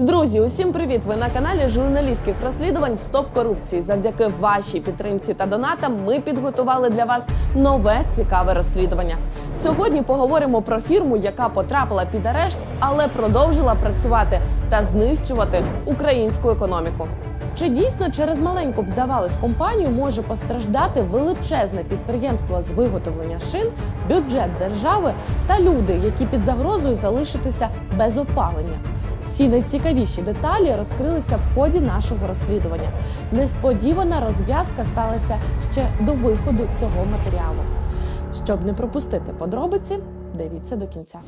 Друзі, усім привіт! Ви на каналі журналістських розслідувань Стоп корупції. Завдяки вашій підтримці та донатам ми підготували для вас нове цікаве розслідування. Сьогодні поговоримо про фірму, яка потрапила під арешт, але продовжила працювати та знищувати українську економіку. Чи дійсно через маленьку б здавалось компанію може постраждати величезне підприємство з виготовлення шин, бюджет держави та люди, які під загрозою залишитися без опалення? Всі найцікавіші деталі розкрилися в ході нашого розслідування. Несподівана розв'язка сталася ще до виходу цього матеріалу. Щоб не пропустити подробиці, дивіться до кінця.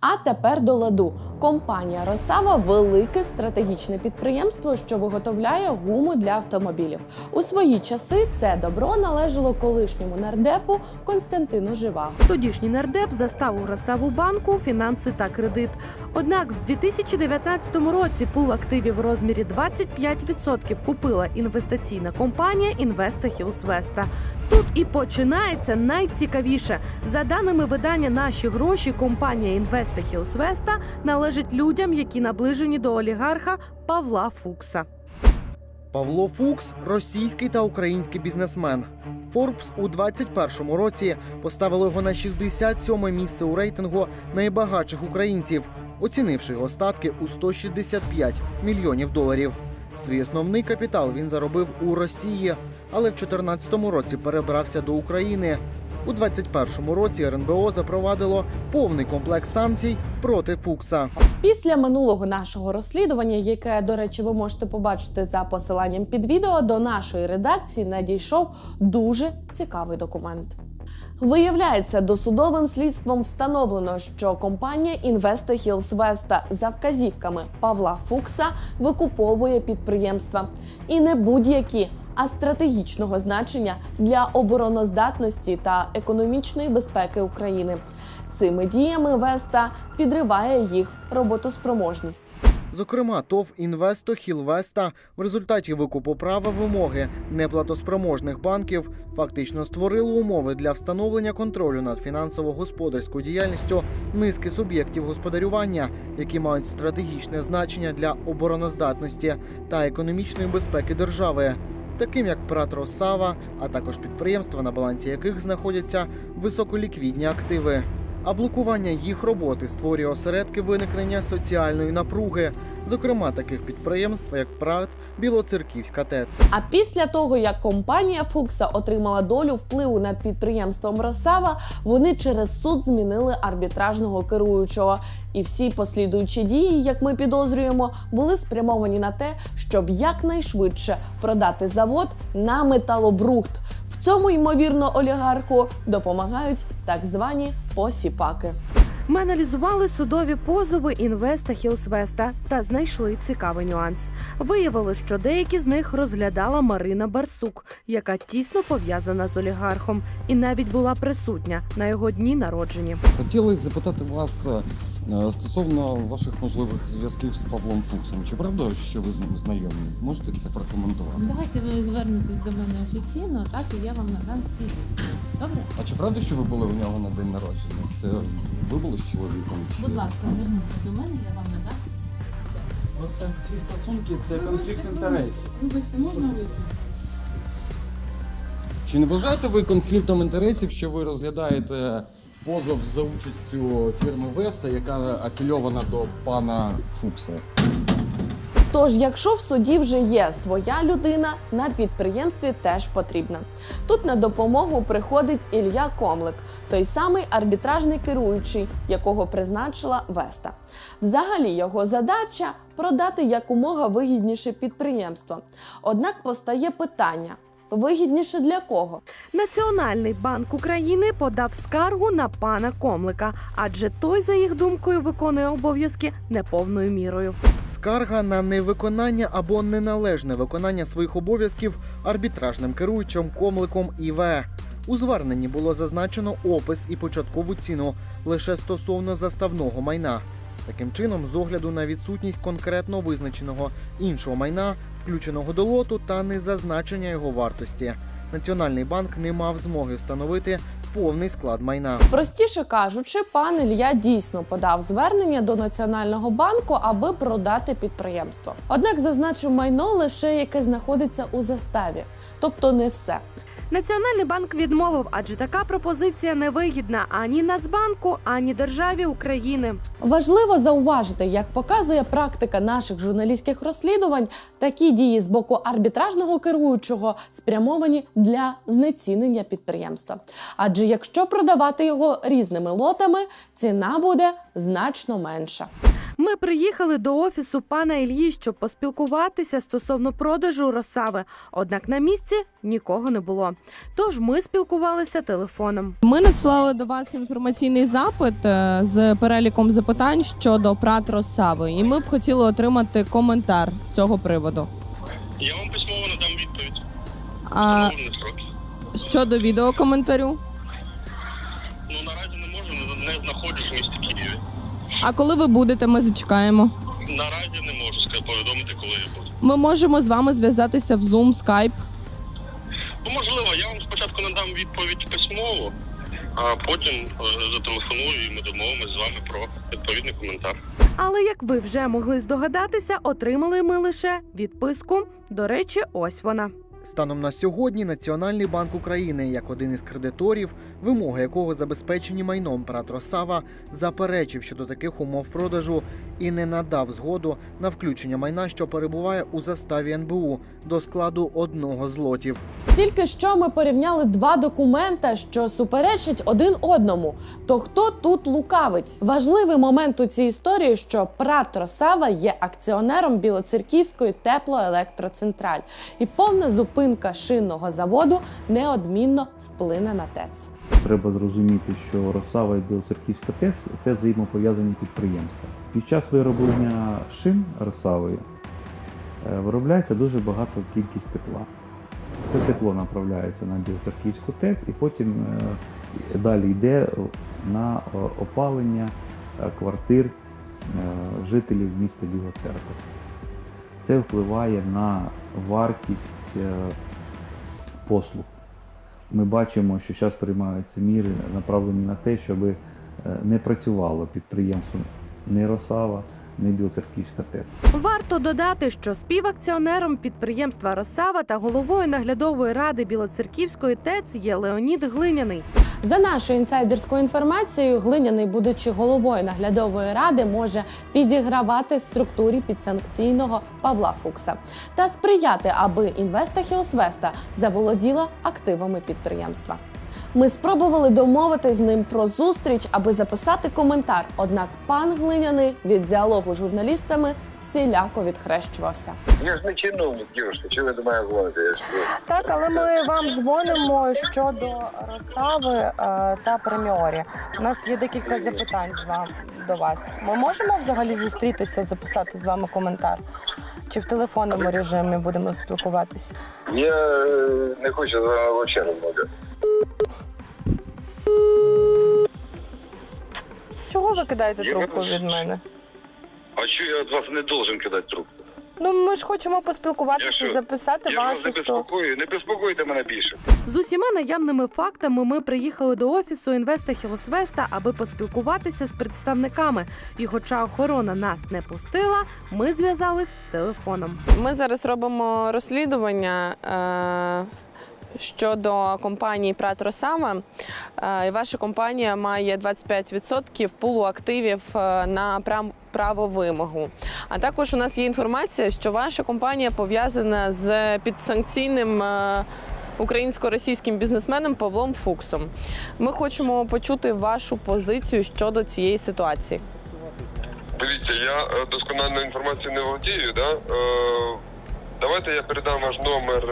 А тепер до ладу. Компанія Росава велике стратегічне підприємство, що виготовляє гуму для автомобілів. У свої часи це добро належало колишньому нардепу Константину Живаго. Тодішній нардеп застав у Росаву банку фінанси та кредит. Однак в 2019 році пул активів в розмірі 25% купила інвестиційна компанія Інвеста Хілс Веста. Тут і починається найцікавіше. За даними видання наші гроші, компанія Інвеста Хілс Веста належить людям, які наближені до олігарха Павла Фукса. Павло Фукс російський та український бізнесмен. Форбс у 21-му році поставили його на 67-ме місце у рейтингу найбагатших українців, оцінивши його статки у 165 мільйонів доларів. Свій основний капітал він заробив у Росії, але в 14-му році перебрався до України. У 21-му році РНБО запровадило повний комплекс санкцій проти Фукса. Після минулого нашого розслідування, яке, до речі, ви можете побачити за посиланням під відео, до нашої редакції надійшов дуже цікавий документ. Виявляється, досудовим слідством встановлено, що компанія Інвеста Хілс Веста за вказівками Павла Фукса викуповує підприємства і не будь-які, а стратегічного значення для обороноздатності та економічної безпеки України. Цими діями Веста підриває їх роботоспроможність. Зокрема, ТОВ Інвесто Хілвеста в результаті викупу права вимоги неплатоспроможних банків фактично створило умови для встановлення контролю над фінансово-господарською діяльністю низки суб'єктів господарювання, які мають стратегічне значення для обороноздатності та економічної безпеки держави. Таким як Пратросава, а також підприємства, на балансі яких знаходяться високоліквідні активи. А блокування їх роботи створює осередки виникнення соціальної напруги, зокрема таких підприємств, як ПРАТ, Білоцерківська ТЕЦ. А після того, як компанія Фукса отримала долю впливу над підприємством Росава, вони через суд змінили арбітражного керуючого. І всі послідуючі дії, як ми підозрюємо, були спрямовані на те, щоб якнайшвидше продати завод на металобрухт. Цьому ймовірно олігарху допомагають так звані посіпаки. Ми аналізували судові позови інвеста Хілсвеста та знайшли цікавий нюанс. Виявилось, що деякі з них розглядала Марина Барсук, яка тісно пов'язана з олігархом, і навіть була присутня на його дні народження. Хотілося запитати вас стосовно ваших можливих зв'язків з Павлом Фуксом. Чи правда, що ви з ним знайомі? Можете це прокоментувати? Давайте ви звернетесь до мене офіційно, так і я вам надам всі. Добре? А чи правда, що ви були у нього на день народження? Це ви були з чоловіком? Чи Будь ласка, зверніться до мене, я вам надам всі. Просто ці стосунки це Вибачте, конфлікт інтересів. Вибачте, можна вийти? Чи не вважаєте ви конфліктом інтересів, що ви розглядаєте позов за участю фірми Веста, яка афільована до пана Фукса? Тож, якщо в суді вже є своя людина, на підприємстві теж потрібна. Тут на допомогу приходить Ілля Комлик, той самий арбітражний керуючий, якого призначила Веста. Взагалі його задача продати якомога вигідніше підприємство. Однак постає питання. Вигідніше для кого? Національний банк України подав скаргу на пана Комлика, адже той, за їх думкою, виконує обов'язки неповною мірою. Скарга на невиконання або неналежне виконання своїх обов'язків арбітражним керуючим комликом ІВ. У зверненні було зазначено опис і початкову ціну лише стосовно заставного майна. Таким чином, з огляду на відсутність конкретно визначеного іншого майна, включеного до лоту та незазначення його вартості, Національний банк не мав змоги встановити повний склад майна. Простіше кажучи, пан Ілья дійсно подав звернення до Національного банку, аби продати підприємство. Однак зазначив майно лише яке знаходиться у заставі, тобто не все. Національний банк відмовив, адже така пропозиція невигідна ані Нацбанку, ані державі України. Важливо зауважити, як показує практика наших журналістських розслідувань, такі дії з боку арбітражного керуючого спрямовані для знецінення підприємства. Адже якщо продавати його різними лотами, ціна буде значно менша. Ми приїхали до офісу пана Ільї, щоб поспілкуватися стосовно продажу Росави. Однак на місці нікого не було. Тож ми спілкувалися телефоном. Ми надіслали до вас інформаційний запит е, з переліком запитань щодо прат Росави, і ми б хотіли отримати коментар з цього приводу. Я вам письмово надам відповідь. А щодо відеокоментарю, а коли ви будете, ми зачекаємо. Наразі не можу повідомити, коли я буду. Ми можемо з вами зв'язатися в Zoom, Skype. Ну, можливо, я вам спочатку надам відповідь письмово, а потім е, зателефоную і ми домовимося з вами про відповідний коментар. Але як ви вже могли здогадатися, отримали ми лише відписку. До речі, ось вона. Станом на сьогодні Національний банк України, як один із кредиторів, вимоги якого забезпечені майном Прат Росава, заперечив щодо таких умов продажу і не надав згоду на включення майна, що перебуває у заставі НБУ до складу одного з лотів. Тільки що ми порівняли два документа, що суперечать один одному. То хто тут лукавить? Важливий момент у цій історії, що Прат Росава є акціонером Білоцерківської теплоелектроцентраль, і повна зупинка шинного заводу неодмінно вплине на ТЕЦ. Треба зрозуміти, що Росава і Білоцерківська ТЕС це взаємопов'язані підприємства. Під час вироблення шин Росавою е, виробляється дуже багато кількість тепла. Це тепло направляється на Білоцерківську ТЕЦ і потім е, далі йде на е, опалення квартир жителів міста Біла Церква. Це впливає на вартість е, послуг. Ми бачимо, що зараз приймаються міри, направлені на те, щоб е, не працювало підприємство не Росава, не Білоцерківська ТЕЦ. Варто додати, що співакціонером підприємства Росава та головою наглядової ради Білоцерківської ТЕЦ є Леонід Глиняний. За нашою інсайдерською інформацією, глиняний, будучи головою наглядової ради, може підігравати структурі підсанкційного Павла Фукса та сприяти, аби інвеста Хіосвеста заволоділа активами підприємства. Ми спробували домовитись з ним про зустріч, аби записати коментар. Однак пан глиняний від діалогу з журналістами всіляко відхрещувався. Я ж не чиновник, дівчинка, чого ви до мене дзвоните? Так, але ми вам дзвонимо щодо Росави е, та Преміорі. У нас є декілька запитань з вам до вас. Ми можемо взагалі зустрітися, записати з вами коментар? Чи в телефонному режимі будемо спілкуватися? Я е, не хочу з вами взагалі розмовляти. Чого ви кидаєте Я трубку від мене? А що я від вас не должен кидати трубку? Ну ми ж хочемо Я поспілкуватися, що, записати Я ж вас не історію. безпокою, не безпокойте мене більше. З усіма наявними фактами ми приїхали до офісу інвеста Хілосвеста, аби поспілкуватися з представниками. І хоча охорона нас не пустила, ми зв'язались телефоном. Ми зараз робимо розслідування е, щодо компанії Прат Росава. Е, ваша компанія має 25% пулу активів на право вимогу. А також у нас є інформація, що ваша компанія пов'язана з підсанкційним. е, Українсько-російським бізнесменом Павлом Фуксом. Ми хочемо почути вашу позицію щодо цієї ситуації. Дивіться, я е, доскональною інформацією не володію, да? Давайте я передам ваш номер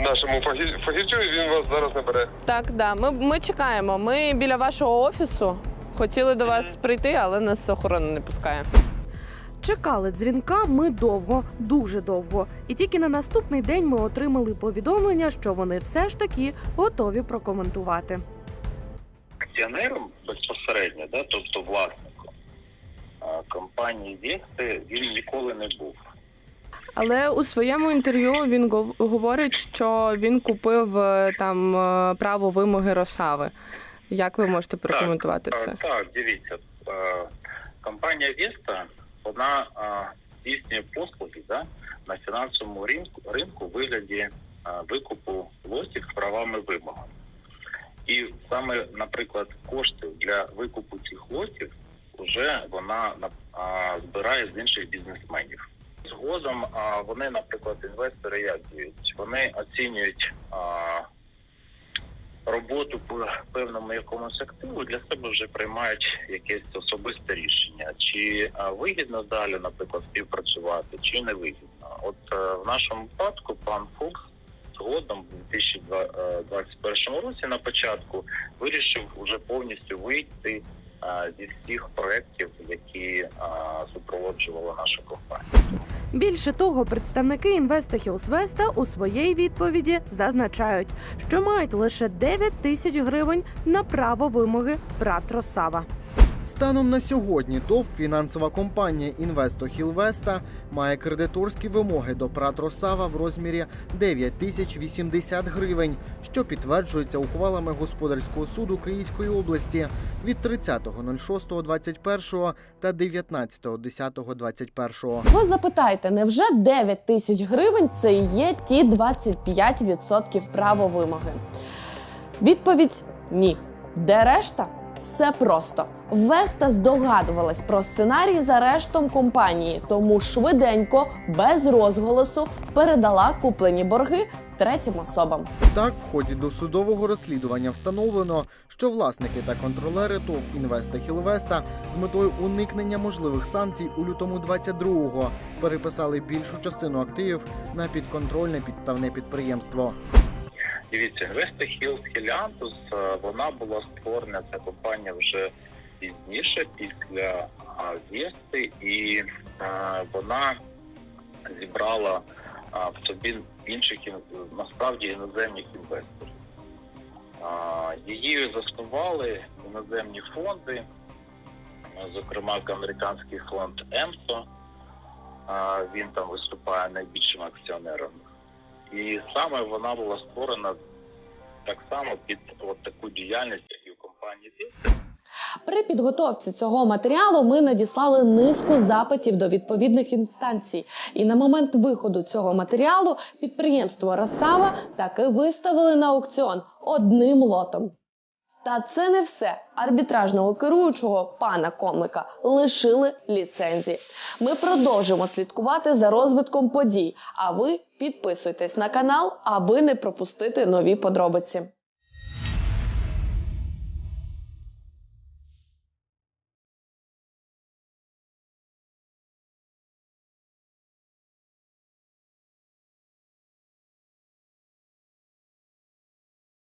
нашому фахі- фахівцю, і він вас зараз набере. Так, да. Ми, ми чекаємо. Ми біля вашого офісу. Хотіли до вас прийти, але нас охорона не пускає. Чекали дзвінка ми довго, дуже довго. І тільки на наступний день ми отримали повідомлення, що вони все ж таки готові прокоментувати. акціонером безпосередньо, да, тобто власником компанії Вести, він ніколи не був. Але у своєму інтерв'ю він гов- говорить, що він купив е, там е, право вимоги Росави. Як ви можете прокоментувати Так, це? е, Так, дивіться. е, Компанія Веста, вона здійснює послуги да, на фінансовому ринку, ринку у вигляді викупу лотів з правами вимоги. І саме, наприклад, кошти для викупу цих лотів вже вона збирає з інших бізнесменів. Згодом а, вони, наприклад, інвестори як діють? Вони оцінюють а, роботу по певному якомусь активу для себе вже приймають якесь особисте рішення, чи а, вигідно далі, наприклад, співпрацювати, чи не вигідно. От е, в нашому випадку пан Фокс згодом в 2021 році на початку вирішив вже повністю вийти е, зі всіх проєктів, які е, супроводжувала наша компанія. Більше того, представники Інвеста Хілсвеста у своїй відповіді зазначають, що мають лише 9 тисяч гривень на право вимоги брат Росава. Станом на сьогодні ТОВ фінансова компанія Інвесто Хілвеста має кредиторські вимоги до ПРАТ Росава в розмірі 9 тисяч 80 гривень, що підтверджується ухвалами господарського суду Київської області від 30.06.21 та 19.10.21. Ви запитаєте, невже 9 тисяч гривень це є ті 25% право вимоги? Відповідь ні. Де решта? Все просто. Веста здогадувалась про сценарій з арештом компанії, тому швиденько, без розголосу, передала куплені борги третім особам. Так, в ході досудового розслідування встановлено, що власники та контролери ТОВ Інвеста Хілвеста з метою уникнення можливих санкцій у лютому 22-го переписали більшу частину активів на підконтрольне підставне підприємство. Дивіться, Інвеста Хілс Хеліантус, вона була створена ця компанія вже пізніше, після а, і е, вона зібрала а, в собі інших насправді іноземних інвесторів. Її заснували іноземні фонди, е, зокрема американський фонд ЕМСО. Він там виступає найбільшим акціонером. І саме вона була створена так само під от таку діяльність, як і у компанії. При підготовці цього матеріалу ми надіслали низку запитів до відповідних інстанцій. І на момент виходу цього матеріалу підприємство Росава таки виставили на аукціон одним лотом. Та це не все. Арбітражного керуючого пана комика лишили ліцензії. Ми продовжимо слідкувати за розвитком подій. А ви підписуйтесь на канал, аби не пропустити нові подробиці.